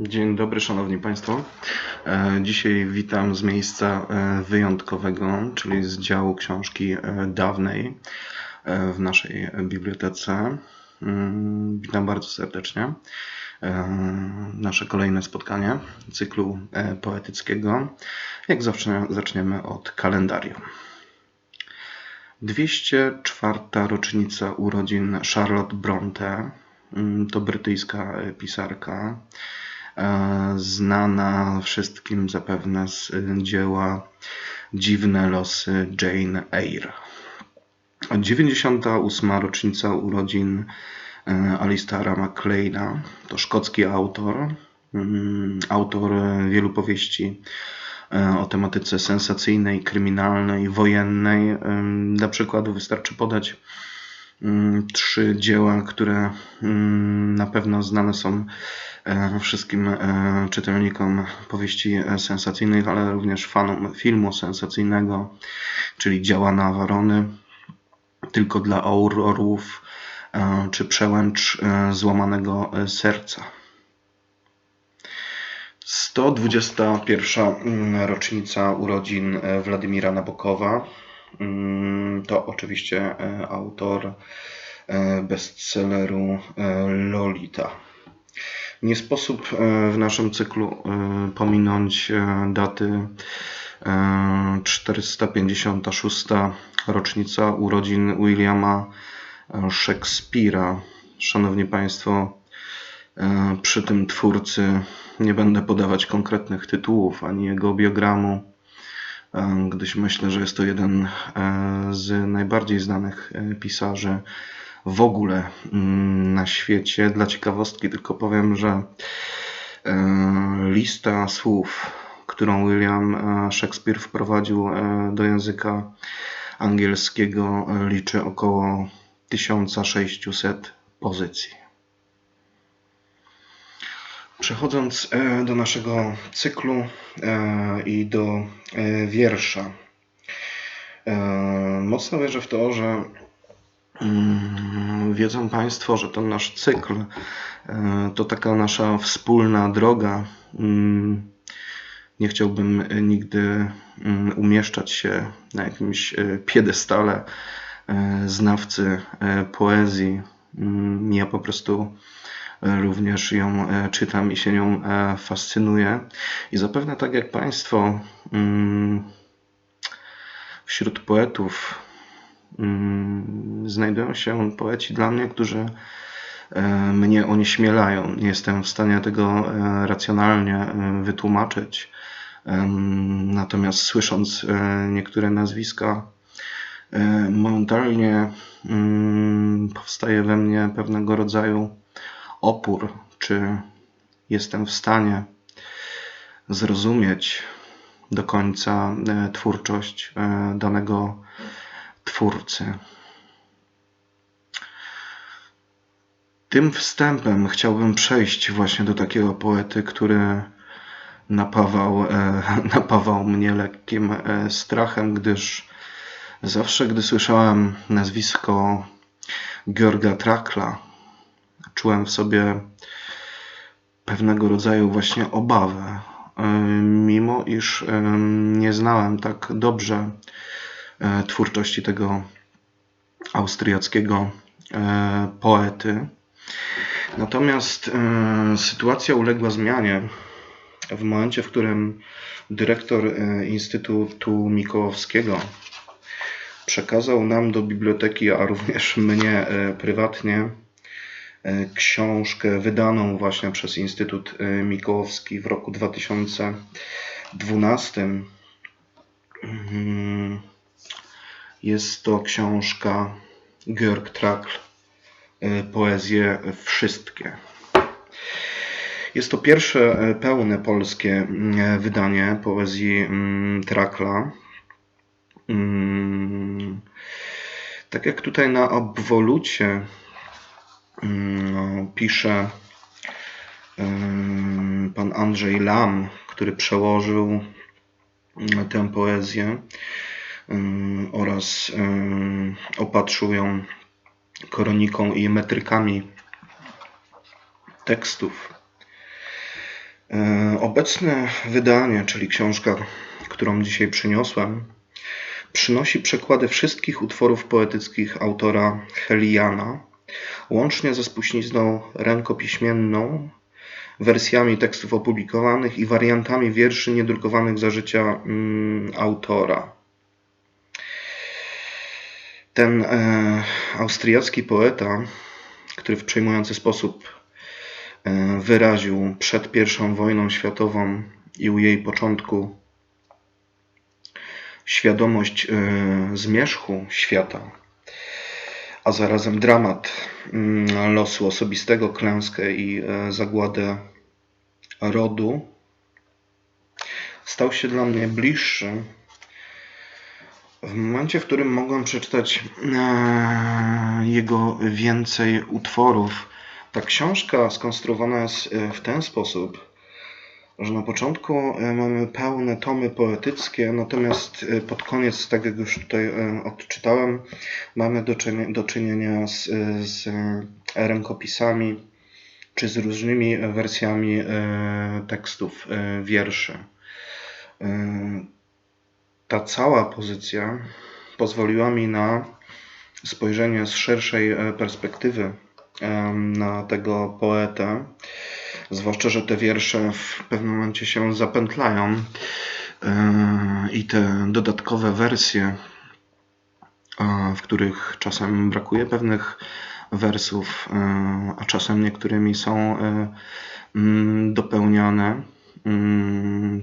Dzień dobry, Szanowni Państwo. E, Dzisiaj witam z miejsca e, wyjątkowego, czyli z działu książki e, dawnej w naszej bibliotece. Mm, Witam bardzo serdecznie. Nasze kolejne spotkanie cyklu poetyckiego. Jak zawsze zaczniemy od kalendarium. 204. rocznica urodzin Charlotte Bronte. Mm, To brytyjska pisarka, znana wszystkim zapewne z e, dzieła Dziwne losy Jane Eyre. 98. rocznica urodzin e, Alistara MacLeana. To szkocki autor, mm, autor wielu powieści e, o tematyce sensacyjnej, kryminalnej, wojennej. Dla przykładu wystarczy podać trzy dzieła, które mm, na pewno znane są e, wszystkim e, czytelnikom powieści e, sensacyjnych, ale również fanom filmu sensacyjnego, czyli Działa na Warony, Tylko dla Aurorów, czy Przełęcz Złamanego Serca. 121. mm, rocznica urodzin Władimira Nabokowa. Mm, To oczywiście e, autor e, bestselleru e, Lolita. Nie sposób w naszym cyklu pominąć daty e, 456. rocznica urodzin Williama Szekspira. Szanowni Państwo, przy tym twórcy nie będę podawać konkretnych tytułów ani jego biogramu, gdyż myślę, że jest to jeden e, z najbardziej znanych e, pisarzy w ogóle mm, na świecie. Dla ciekawostki tylko powiem, że e, lista słów, którą William Shakespeare wprowadził do języka angielskiego, liczy około 1600 pozycji. Przechodząc e, do naszego cyklu e, i do e, wiersza. Mocno wierzę w to, że mm, wiedzą Państwo, że ten nasz cykl to taka nasza wspólna droga. Mm, Nie chciałbym nigdy mm, umieszczać się na jakimś piedestale znawcy poezji. Ja po prostu również ją e, czytam i się nią e, fascynuję. I zapewne tak jak Państwo, mm, wśród poetów mm, znajdują się poeci dla mnie, którzy e, mnie onieśmielają. Nie jestem w stanie tego racjonalnie wytłumaczyć. Natomiast słysząc niektóre nazwiska, momentalnie mm, powstaje we mnie pewnego rodzaju opór, czy jestem w stanie zrozumieć do końca e, twórczość e, danego twórcy. Tym wstępem chciałbym przejść właśnie do takiego poety, który napawał, e, napawał mnie lekkim strachem, gdyż zawsze, gdy słyszałem nazwisko Georga Trakla, czułem w sobie pewnego rodzaju właśnie obawę, e, mimo iż e, nie znałem tak dobrze e, twórczości tego austriackiego poety. Natomiast sytuacja uległa zmianie w momencie, w którym dyrektor Instytutu Mikołowskiego przekazał nam do biblioteki, a również mnie prywatnie, książkę wydaną właśnie przez Instytut e, Mikołowski w roku 2012. Mm, Jest to książka Georg Trakl, e, Poezje Wszystkie. Jest to pierwsze e, pełne polskie mm, wydanie poezji mm, Trakla. Tak jak tutaj na obwolucie pisze ym, pan Andrzej Lam, który przełożył mm, tę poezję oraz opatrzył ją koroniką i metrykami tekstów. Obecne wydanie, czyli książka, którą dzisiaj przyniosłem, przynosi przekłady wszystkich utworów poetyckich autora Heliana, łącznie ze spuścizną rękopiśmienną, wersjami tekstów opublikowanych i wariantami wierszy niedrukowanych za życia mm, autora. Ten e, austriacki poeta, który w przejmujący sposób e, wyraził przed I wojną światową i u jej początku świadomość e, zmierzchu świata, a zarazem dramat mm, losu osobistego, klęskę i e, zagładę rodu, stał się dla mnie bliższy w momencie, w którym mogłem przeczytać e, jego więcej utworów. Ta książka skonstruowana jest e, w ten sposób, że na początku e, mamy pełne tomy poetyckie, natomiast pod koniec, tak jak już tutaj odczytałem, mamy do, czynienia, do czynienia z, z rękopisami czy z różnymi wersjami tekstów, wierszy ta cała pozycja pozwoliła mi na spojrzenie z szerszej e, perspektywy na tego poetę. Zwłaszcza, że te wiersze w pewnym momencie się zapętlają e, i te dodatkowe wersje, e, w których czasem brakuje pewnych wersów, a czasem niektórymi są dopełniane,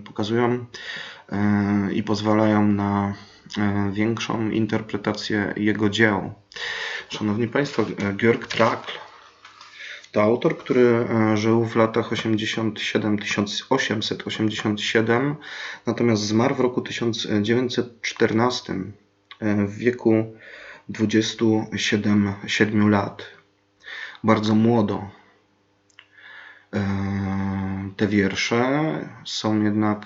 pokazują E, i pozwalają na e, większą interpretację jego dzieł. Szanowni Państwo, Georg Trakl to autor, który e, żył w latach 87 1887, natomiast zmarł w roku 1914 w wieku 27 7 lat. Bardzo młodo. Te wiersze są jednak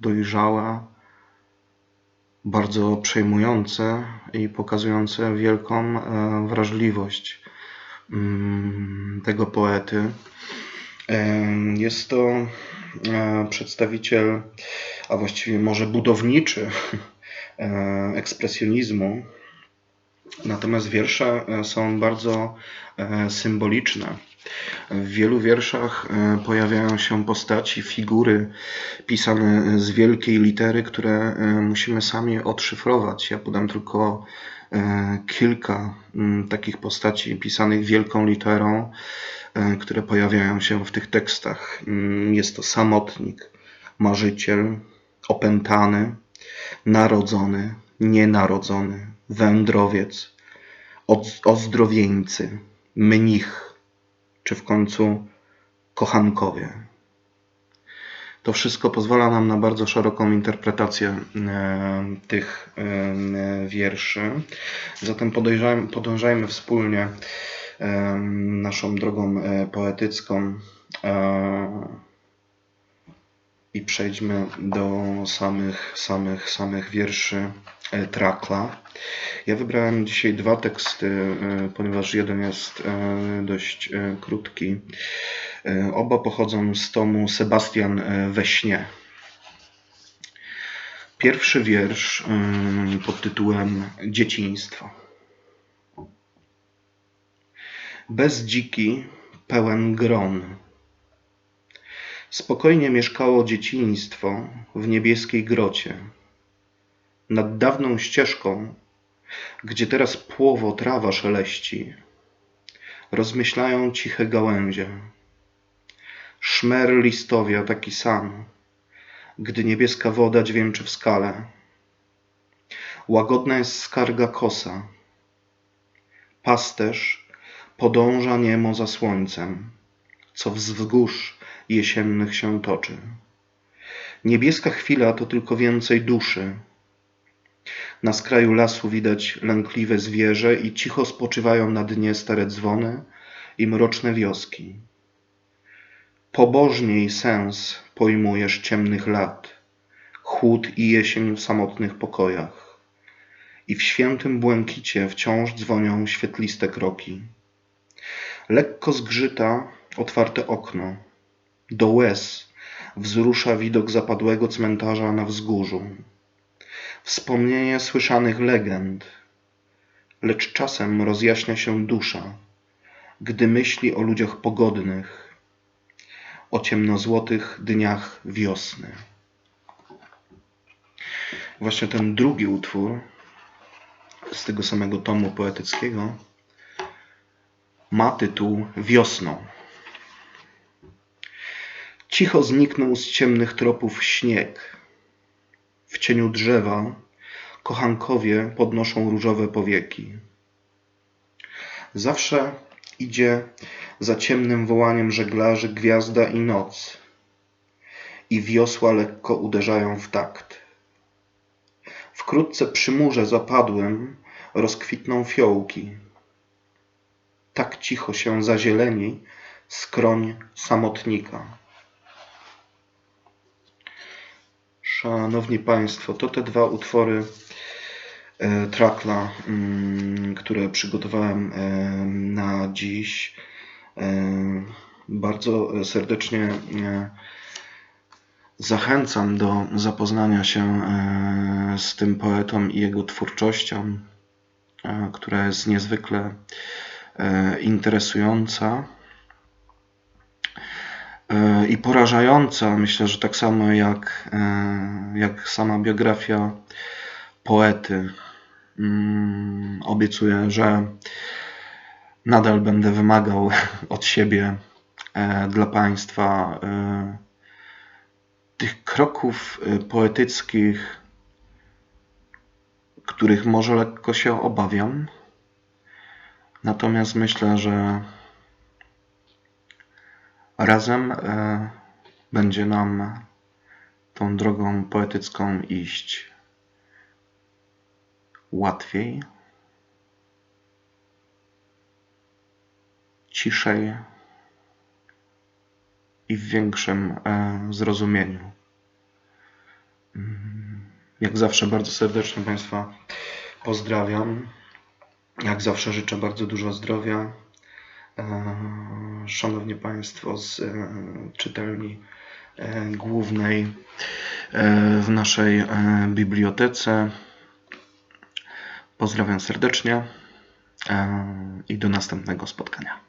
dojrzałe, bardzo przejmujące i pokazujące wielką e, wrażliwość tego poety. E, jest to e, przedstawiciel, a właściwie może budowniczy ekspresjonizmu. Natomiast wiersze są bardzo symboliczne. W wielu wierszach e, pojawiają się postaci, figury pisane z wielkiej litery, które e, musimy sami odszyfrować. Ja podam tylko e, kilka mm, takich postaci pisanych wielką literą, które pojawiają się w tych tekstach. Mm, jest to samotnik, marzyciel, opętany, narodzony, nienarodzony, wędrowiec, ozdrowieńcy, mnich, czy w końcu kochankowie. To wszystko pozwala nam na bardzo szeroką interpretację e, tych e, wierszy. Zatem podążajmy wspólnie e, naszą drogą poetycką i przejdźmy do samych, samych, samych wierszy Trakla. Ja wybrałem dzisiaj dwa teksty, e, ponieważ jeden jest e, dość e, krótki. Oba pochodzą z tomu Sebastian we śnie. Pierwszy wiersz pod tytułem Dzieciństwo. Bez dziki, pełen gron. Spokojnie mieszkało dzieciństwo w niebieskiej grocie. Nad dawną ścieżką gdzie teraz płowo trawa szeleści, rozmyślają ciche gałęzie. Szmer listowia taki sam, gdy niebieska woda dźwięczy w skale. Łagodna jest skarga kosa. Pasterz podąża niemo za słońcem, co wzgórz jesiennych się toczy. Niebieska chwila to tylko więcej duszy, na skraju lasu widać lękliwe zwierzę i cicho spoczywają na dnie stare dzwony i mroczne wioski. Pobożniej sens pojmujesz ciemnych lat, chłód i jesień w samotnych pokojach. I w świętym błękicie wciąż dzwonią świetliste kroki. Lekko zgrzyta otwarte okno. Do łez wzrusza widok zapadłego cmentarza na wzgórzu. Wspomnienie słyszanych legend, lecz czasem rozjaśnia się dusza, gdy myśli o ludziach pogodnych, o ciemnozłotych dniach wiosny. Właśnie ten drugi utwór z tego samego tomu poetyckiego ma tytuł Wiosną. Cicho zniknął z ciemnych tropów śnieg. W cieniu drzewa kochankowie podnoszą różowe powieki. Zawsze idzie za ciemnym wołaniem żeglarzy gwiazda i noc, i wiosła lekko uderzają w takt. Wkrótce przy murze zapadłym rozkwitną fiołki. Tak cicho się zazieleni skroń samotnika. Szanowni Państwo, to te dwa utwory e, Trakla, mm, które przygotowałem e, na dziś. E, Bardzo serdecznie e, zachęcam do zapoznania się e, z tym poetą i jego twórczością, która jest niezwykle interesująca i porażająca. Myślę, że tak samo jak, jak sama biografia poety. Mm, Obiecuję, że nadal będę wymagał od siebie e, dla Państwa e, tych kroków e, poetyckich, których może lekko się obawiam. Natomiast myślę, że razem będzie nam tą drogą poetycką iść łatwiej, ciszej i w większym e, zrozumieniu. Mm, Jak zawsze bardzo serdecznie Państwa pozdrawiam. Jak zawsze życzę bardzo dużo zdrowia. E, Szanowni Państwo z e, czytelni głównej w naszej bibliotece. Pozdrawiam serdecznie i do następnego spotkania.